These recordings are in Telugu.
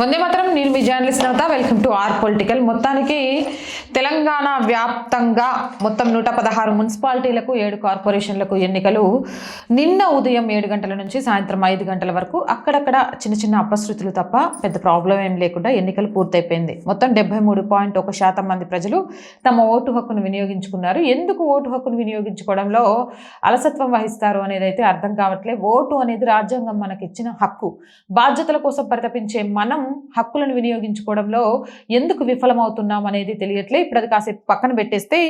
వందే మాత్రం నేను మీ journalist Navata. Welcome to R political. మొత్తానికి తెలంగాణ వ్యాప్తంగా మొత్తం నూట పదహారు మున్సిపాలిటీలకు ఏడు కార్పొరేషన్లకు ఎన్నికలు నిన్న ఉదయం ఏడు గంటల నుంచి సాయంత్రం ఐదు గంటల వరకు. అక్కడక్కడ చిన్న చిన్న అపశృతులు తప్ప పెద్ద ప్రాబ్లం ఏం లేకుండా ఎన్నికలు పూర్తయిపోయింది. మొత్తం డెబ్బై మూడు పాయింట్ ఒక శాతం మంది ప్రజలు తమ ఓటు హక్కును వినియోగించుకున్నారు. ఎందుకు ఓటు హక్కును వినియోగించుకోవడంలో అలసత్వం వహిస్తారు అనేది అయితే అర్థం కావట్లేదు ఓటు అనేది రాజ్యాంగం మనకి ఇచ్చిన హక్కు. బాధ్యతల కోసం పరితపించే మనం హక్కులను వినియోగించుకోవడంలో ఎందుకు విఫలమవుతున్నాం అనేది తెలియట్లే. ఇప్పుడు అది కాసేపు పక్కన పెట్టేస్తే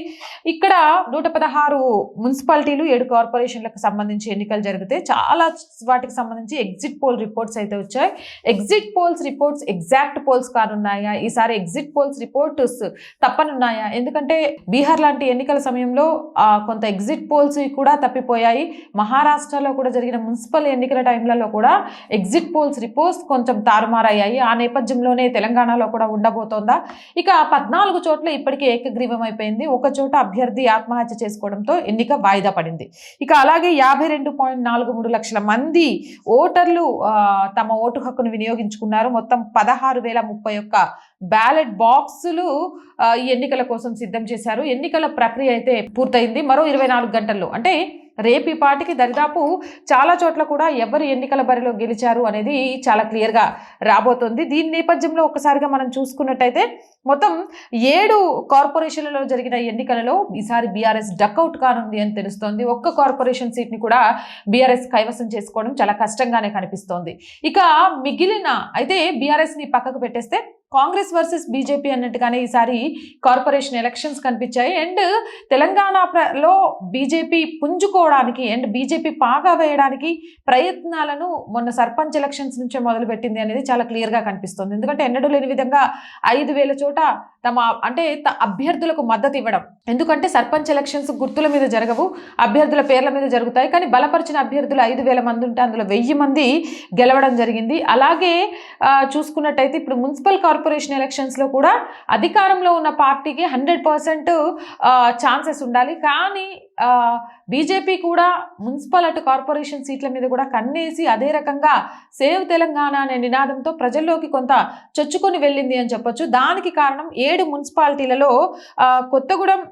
ఇక్కడ నూట పదహారు మున్సిపాలిటీలు ఏడు కార్పొరేషన్లకు సంబంధించి ఎన్నికలు జరిగితే చాలా వాటికి సంబంధించి ఎగ్జిట్ పోల్ రిపోర్ట్స్ అయితే వచ్చాయి. Exit polls reports exact polls కానున్నాయా? ఈసారి ఎగ్జిట్ పోల్స్ రిపోర్ట్స్ తప్పనున్నాయా? ఎందుకంటే బీహార్ లాంటి ఎన్నికల సమయంలో కొంత ఎగ్జిట్ పోల్స్ కూడా తప్పిపోయాయి. మహారాష్ట్రలో కూడా జరిగిన మున్సిపల్ ఎన్నికల టైంలలో కూడా ఎగ్జిట్ పోల్స్ రిపోర్ట్స్ కొంచెం తారుమారయ్యాయి. ఆ నేపథ్యంలోనే తెలంగాణలో కూడా ఉండబోతోందా? ఇక పద్నాలుగు చోట్ల ఇప్పటికే ఏకగ్రీవం అయిపోయింది ఒక చోట అభ్యర్థి ఆత్మహత్య చేసుకోవడంతో ఎన్నిక వాయిదా పడింది. ఇక అలాగే యాభై రెండు పాయింట్ నాలుగు మూడు లక్షల మంది ఓటర్లు తమ ఓటు హక్కును వినియోగించుకున్నారు. మొత్తం పదహారు వేల ముప్పై ఒక్క బ్యాలెట్ బాక్సులు ఈ ఎన్నికల కోసం సిద్ధం చేశారు. ఎన్నికల ప్రక్రియ అయితే పూర్తయింది. మరో ఇరవై నాలుగు గంటల్లో. అంటే రేపు ఈ పాటికి దరిదాపు చాలా చోట్ల కూడా ఎవరు ఎన్నికల బరిలో గెలిచారు అనేది చాలా క్లియర్గా రాబోతుంది. దీని నేపథ్యంలో ఒకసారిగా మనం చూసుకున్నట్టయితే మొత్తం ఏడు కార్పొరేషన్లలో జరిగిన ఎన్నికలలో ఈసారి బీఆర్ఎస్ డక్అవుట్ కానుంది అని తెలుస్తోంది. ఒక్క కార్పొరేషన్ సీట్ని కూడా బీఆర్ఎస్ కైవసం చేసుకోవడం చాలా కష్టంగానే కనిపిస్తోంది. ఇక మిగిలిన అయితే బీఆర్ఎస్ని పక్కకు పెట్టేస్తే కాంగ్రెస్ వర్సెస్ బీజేపీ అన్నట్టుగానే ఈసారి కార్పొరేషన్ ఎలక్షన్స్ కనిపించాయి. అండ్ తెలంగాణలో బీజేపీ పుంజుకోవడానికి అండ్ బీజేపీ పాగా వేయడానికి ప్రయత్నాలను మొన్న సర్పంచ్ ఎలక్షన్స్ నుంచే మొదలుపెట్టింది అనేది చాలా క్లియర్గా కనిపిస్తుంది. ఎందుకంటే ఎన్నడూ లేని విధంగా ఐదు వేల చోట తమ అంటే అభ్యర్థులకు మద్దతు ఇవ్వడం. ఎందుకంటే సర్పంచ్ ఎలక్షన్స్ గుర్తుల మీద జరగవు అభ్యర్థుల పేర్ల మీద జరుగుతాయి. కానీ బలపరిచిన అభ్యర్థులు ఐదు వేల మంది ఉంటే అందులో వెయ్యి మంది గెలవడం జరిగింది. అలాగే చూసుకున్నట్టయితే ఇప్పుడు మున్సిపల్ కార్పొరేషన్ కార్పొరేషన్ ఎలక్షన్స్లో కూడా అధికారంలో ఉన్న పార్టీకి హండ్రెడ్ పర్సెంట్ ఛాన్సెస్ ఉండాలి. కానీ బీజేపీ కూడా మున్సిపల్ అటు కార్పొరేషన్ సీట్ల మీద కూడా కన్నేసి అదే రకంగా సేవ్ తెలంగాణ అనే నినాదంతో ప్రజల్లోకి కొంత చొచ్చుకొని వెళ్ళింది అని చెప్పొచ్చు. దానికి కారణం ఏడు మున్సిపాలిటీలలో కొత్తగూడెం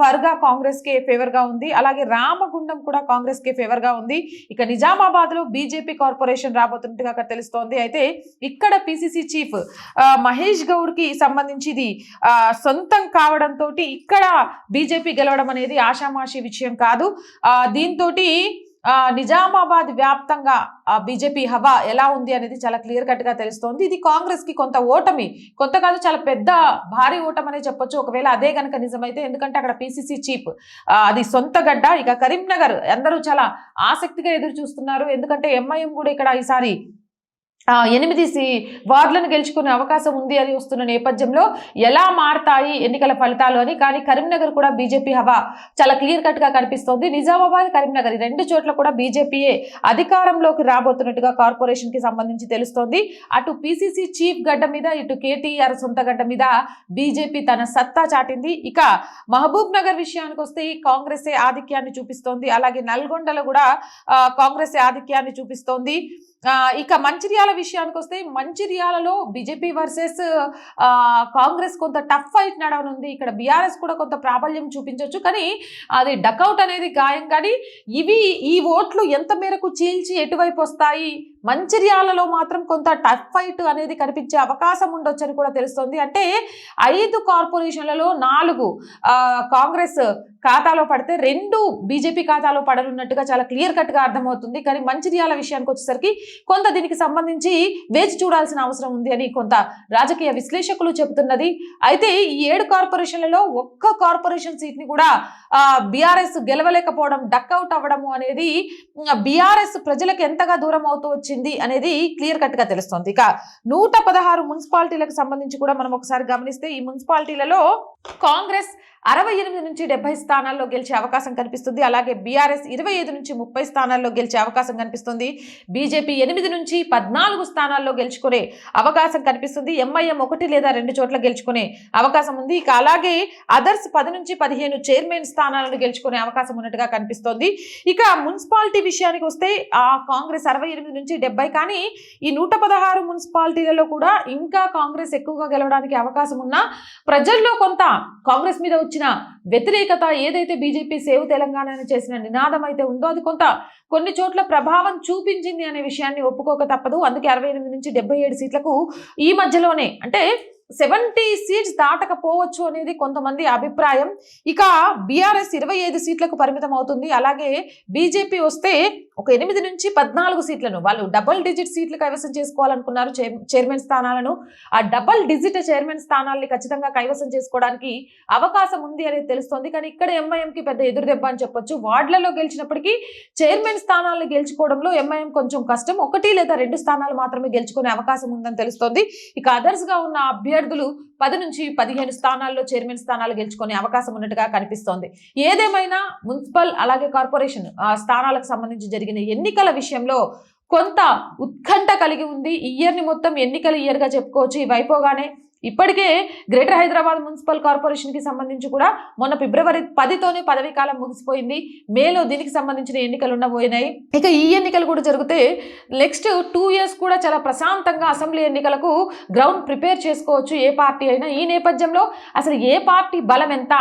ఫర్గా కాంగ్రెస్కే ఫేవర్గా ఉంది. అలాగే రామగుండం కూడా కాంగ్రెస్కే ఫేవర్గా ఉంది. ఇక నిజామాబాద్లో బీజేపీ కార్పొరేషన్ రాబోతున్నట్టుగా అక్కడ తెలుస్తోంది. అయితే ఇక్కడ పిసిసి చీఫ్ మహేష్ గౌడ్కి సంబంధించి ఇది సొంతం కావడంతో ఇక్కడ బీజేపీ గెలవడం అనేది ఆషామాషి విషయం కాదు. దీంతో నిజామాబాద్ వ్యాప్తంగా బీజేపీ హవా ఎలా ఉంది అనేది చాలా క్లియర్ కట్గా తెలుస్తోంది. ఇది కాంగ్రెస్కి కొంత ఓటమి కొంత కాదు చాలా పెద్ద భారీ ఓటమి అనే చెప్పొచ్చు. ఒకవేళ అదే గనక నిజమైతే ఎందుకంటే అక్కడ పిసిసి చీఫ్ అది సొంత గడ్డ. ఇక కరీంనగర్ అందరూ చాలా ఆసక్తిగా ఎదురు చూస్తున్నారు. ఎందుకంటే ఎంఐఎం కూడా ఇక్కడ ఈసారి ఎనిమిది సి వార్డులను గెలుచుకునే అవకాశం ఉంది అని వస్తున్న నేపథ్యంలో ఎలా మారతాయి ఎన్నికల ఫలితాలు అని కానీ కరీంనగర్ కూడా బీజేపీ హవా చాలా క్లియర్ కట్గా కనిపిస్తోంది. నిజామాబాద్ కరీంనగర్ ఈ రెండు చోట్ల కూడా బీజేపీయే అధికారంలోకి రాబోతున్నట్టుగా కార్పొరేషన్కి సంబంధించి తెలుస్తోంది. అటు పిసిసి చీఫ్ గడ్డ మీద ఇటు కేటీఆర్ సొంత గడ్డ మీద బీజేపీ తన సత్తా చాటింది. ఇక మహబూబ్ నగర్ విషయానికి వస్తే కాంగ్రెసే ఆధిక్యాన్ని చూపిస్తోంది. అలాగే నల్గొండలో కూడా కాంగ్రెసే కాంగ్రెస్ ఆధిక్యాన్ని చూపిస్తోంది. ఇక మంచిర్యాల విషయానికి వస్తే మంచిర్యాలలో బీజేపీ వర్సెస్ కాంగ్రెస్ కొంత టఫ్ ఫైట్ నడవనుంది. ఇక్కడ బీఆర్ఎస్ కూడా కొంత ప్రాబల్యం చూపించవచ్చు కానీ అది డకౌట్ అనేది గాయం. కానీ ఇవి ఈ ఓట్లు ఎంత మేరకు చీల్చి ఎటువైపు వస్తాయి? మంచిర్యాలలో మాత్రం కొంత టఫ్ ఫైట్ అనేది కనిపించే అవకాశం ఉండొచ్చని కూడా తెలుస్తుంది. అంటే ఐదు కార్పొరేషన్లలో నాలుగు కాంగ్రెస్ ఖాతాలో పడితే రెండు బీజేపీ ఖాతాలో పడనున్నట్టుగా చాలా క్లియర్ కట్గా అర్థమవుతుంది. కానీ మంచిర్యాల విషయానికి వచ్చేసరికి కొంత దీనికి సంబంధించి వేచి చూడాల్సిన అవసరం ఉంది అని కొంత రాజకీయ విశ్లేషకులు చెబుతున్నది. అయితే ఈ ఏడు కార్పొరేషన్లలో ఒక్క కార్పొరేషన్ సీట్ని కూడా బీఆర్ఎస్ గెలవలేకపోవడం డక్అవుట్ అవ్వడము అనేది బీఆర్ఎస్ ప్రజలకు ఎంతగా దూరం అవుతూ వచ్చింది అనేది క్లియర్ కట్గా తెలుస్తోంది. ఇక నూట పదహారు మున్సిపాలిటీలకు సంబంధించి కూడా మనం ఒకసారి గమనిస్తే ఈ మున్సిపాలిటీలలో కాంగ్రెస్ అరవై ఎనిమిది నుంచి డెబ్బై స్థానాల్లో గెలిచే అవకాశం కనిపిస్తుంది. అలాగే బీఆర్ఎస్ ఇరవై ఐదు నుంచి ముప్పై స్థానాల్లో గెలిచే అవకాశం కనిపిస్తుంది. బీజేపీ ఎనిమిది నుంచి పద్నాలుగు స్థానాల్లో గెలుచుకునే అవకాశం కనిపిస్తుంది. ఎంఐఎం ఒకటి లేదా రెండు చోట్ల గెలుచుకునే అవకాశం ఉంది. ఇక అలాగే అదర్స్ పది నుంచి పదిహేను చైర్మన్ స్థానాలను గెలుచుకునే అవకాశం ఉన్నట్టుగా కనిపిస్తోంది. ఇక మున్సిపాలిటీ విషయానికి వస్తే ఆ కాంగ్రెస్ అరవై ఎనిమిది నుంచి డెబ్బై కానీ ఈ నూట పదహారు మున్సిపాలిటీలలో కూడా ఇంకా కాంగ్రెస్ ఎక్కువగా గెలవడానికి అవకాశం ఉన్నా ప్రజల్లో కొంత కాంగ్రెస్ మీద వచ్చిన వ్యతిరేకత ఏదైతే బీజేపీ సేవ్ తెలంగాణ అని చేసిన నినాదం అయితే ఉందో అది కొంత కొన్ని చోట్ల ప్రభావం చూపించింది అనే విషయాన్ని ఒప్పుకోక తప్పదు. అందుకే అరవై ఎనిమిది నుంచి డెబ్బై ఏడు సీట్లకు ఈ మధ్యలోనే అంటే సెవెంటీ సీట్స్ దాటకపోవచ్చు అనేది కొంతమంది అభిప్రాయం. ఇక బీఆర్ఎస్ ఇరవై ఐదు సీట్లకు పరిమితం అవుతుంది అలాగే బీజేపీ వస్తే ఒక ఎనిమిది నుంచి పద్నాలుగు సీట్లను వాళ్ళు డబుల్ డిజిట్ సీట్లు కైవసం చేసుకోవాలనుకున్నారు చైర్మన్ స్థానాలను. ఆ డబుల్ డిజిట్ చైర్మన్ స్థానాల్ని ఖచ్చితంగా కైవసం చేసుకోవడానికి అవకాశం ఉంది అనేది తెలుస్తోంది. కానీ ఇక్కడ ఎంఐఎంకి పెద్ద ఎదురుదెబ్బ అని చెప్పొచ్చు. వార్డులలో గెలిచినప్పటికీ చైర్మన్ స్థానాలను గెలుచుకోవడంలో ఎంఐఎం కొంచెం కష్టం. ఒకటి లేదా రెండు స్థానాలు మాత్రమే గెలుచుకునే అవకాశం ఉందని తెలుస్తోంది. ఇక అదర్స్గా ఉన్న అభ్యర్థులు పది నుంచి పదిహేను స్థానాల్లో చైర్మన్ స్థానాలు గెలుచుకునే అవకాశం ఉన్నట్టుగా కనిపిస్తోంది. ఏదేమైనా మున్సిపల్ అలాగే కార్పొరేషన్ ఆ స్థానాలకు సంబంధించి జరిగిన ఎన్నికల విషయంలో కొంత ఉత్కంఠ కలిగి ఉంది. ఇయర్ని మొత్తం ఎన్నికల ఇయర్గా చెప్పుకోవచ్చు. ఇవైపోగానే ఇప్పటికే గ్రేటర్ హైదరాబాద్ మున్సిపల్ కార్పొరేషన్కి సంబంధించి కూడా మొన్న ఫిబ్రవరి పదితోనే పదవీ కాలం ముగిసిపోయింది. మేలో దీనికి సంబంధించిన ఎన్నికలు ఉండబోయినాయి. ఇక ఈ ఎన్నికలు కూడా జరిగితే నెక్స్ట్ టూ ఇయర్స్ కూడా చాలా ప్రశాంతంగా అసెంబ్లీ ఎన్నికలకు గ్రౌండ్ ప్రిపేర్ చేసుకోవచ్చు ఏ పార్టీ అయినా. ఈ నేపథ్యంలో అసలు ఏ పార్టీ బలం ఎంత?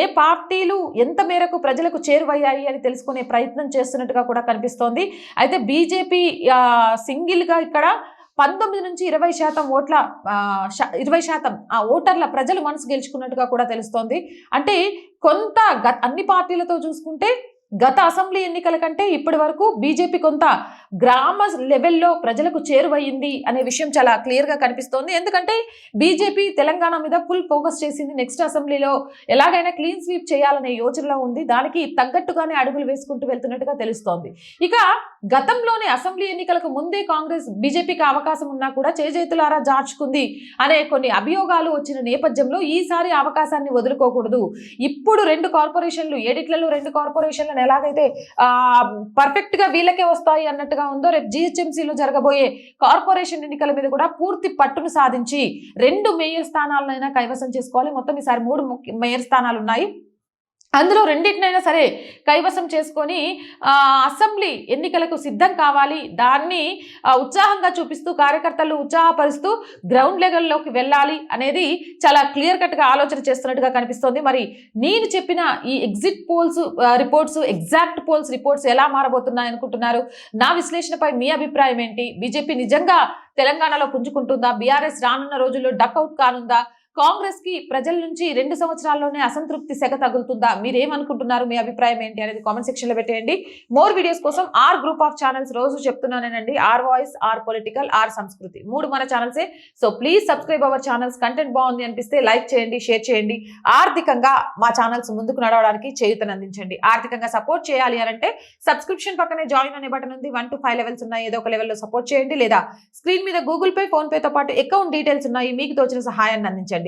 ఏ పార్టీలు ఎంత మేరకు ప్రజలకు చేరువయ్యాయి అని తెలుసుకునే ప్రయత్నం చేస్తున్నట్టుగా కూడా కనిపిస్తోంది. అయితే బీజేపీ సింగిల్గా ఇక్కడ పంతొమ్మిది నుంచి ఇరవై శాతం ఓట్ల ఇరవై శాతం ఆ ఓటర్ల ప్రజలు మనసు గెలుచుకున్నట్టుగా కూడా తెలుస్తోంది. అంటే కొంత గ- అన్ని పార్టీలతో చూసుకుంటే గత అసెంబ్లీ ఎన్నికల కంటే ఇప్పటి వరకు బీజేపీ కొంత గ్రామ లెవెల్లో ప్రజలకు చేరువయ్యింది అనే విషయం చాలా క్లియర్గా కనిపిస్తోంది. ఎందుకంటే బీజేపీ తెలంగాణ మీద ఫుల్ ఫోకస్ చేసింది నెక్స్ట్ అసెంబ్లీలో ఎలాగైనా క్లీన్ స్వీప్ చేయాలనే యోచనలో ఉంది. దానికి తగ్గట్టుగానే అడుగులు వేసుకుంటూ వెళ్తున్నట్టుగా తెలుస్తోంది. ఇక గతంలోనే అసెంబ్లీ ఎన్నికలకు ముందే కాంగ్రెస్ బీజేపీకి అవకాశం ఉన్నా కూడా చేజేతులారా జార్చుకుంది అనే కొన్ని అభియోగాలు వచ్చిన నేపథ్యంలో ఈసారి అవకాశాన్ని వదులుకోకూడదు. ఇప్పుడు రెండు కార్పొరేషన్లు ఏడిట్లలో రెండు కార్పొరేషన్లను ఎలాగైతే పర్ఫెక్ట్గా వీళ్ళకే వస్తాయి అన్నట్టుగా ఉందో రేపు జిహెచ్ఎంసీలో జరగబోయే కార్పొరేషన్ ఎన్నికల మీద కూడా పూర్తి పట్టును సాధించి రెండు మేయర్ స్థానాలనైనా కైవసం చేసుకోవాలి. మొత్తం ఈసారి మూడు మేయర్ స్థానాలు ఉన్నాయి అందులో రెండింటినైనా సరే కైవసం చేసుకొని అసెంబ్లీ ఎన్నికలకు సిద్ధం కావాలి. దాన్ని ఉత్సాహంగా చూపిస్తూ కార్యకర్తలు ఉత్సాహపరుస్తూ గ్రౌండ్ లెవెల్లోకి వెళ్ళాలి అనేది చాలా క్లియర్ కట్గా ఆలోచన చేస్తున్నట్టుగా కనిపిస్తోంది. మరి నేను చెప్పిన ఈ exit polls reports exact polls reports ఎలా మారబోతున్నాయి అనుకుంటున్నారు? నా విశ్లేషణపై మీ అభిప్రాయం ఏంటి? బీజేపీ నిజంగా తెలంగాణలో పుంజుకుంటుందా? బీఆర్ఎస్ రానున్న రోజుల్లో డక్అవుట్ కానుందా? కాంగ్రెస్కి ప్రజల నుంచి రెండు సంవత్సరాల్లోనే అసంతృప్తి సెగ తగులుతుందా? మీరేమనుకుంటున్నారు? మీ అభిప్రాయం ఏంటి అనేది కామెంట్ సెక్షన్లో పెట్టేయండి. మోర్ వీడియోస్ కోసం ఆర్ గ్రూప్ ఆఫ్ ఛానల్స్ రోజు చెప్తున్నానేనండి. R voice R political R Sanskriti. మూడు మన ఛానల్సే. So please subscribe our channels. Content బాగుంది అనిపిస్తే లైక్ చేయండి షేర్ చేయండి. ఆర్థికంగా మా ఛానల్స్ ముందుకు నడవడానికి చేయూతను అందించండి. ఆర్థికంగా సపోర్ట్ చేయాలి అని అంటే సబ్స్క్రిప్షన్ పక్కనే జాయిన్ అనే బటన్ ఉంది. వన్ టు ఫైవ్ లెవెల్స్ ఉన్నాయి. ఏదో ఒక లెవెల్లో సపోర్ట్ చేయండి. లేదా స్క్రీన్ మీద గూగుల్ పే ఫోన్ పేతో పాటు అకౌంట్ డీటెయిల్స్ ఉన్నాయి. మీకు తోచిన సహాయాన్ని అందించండి.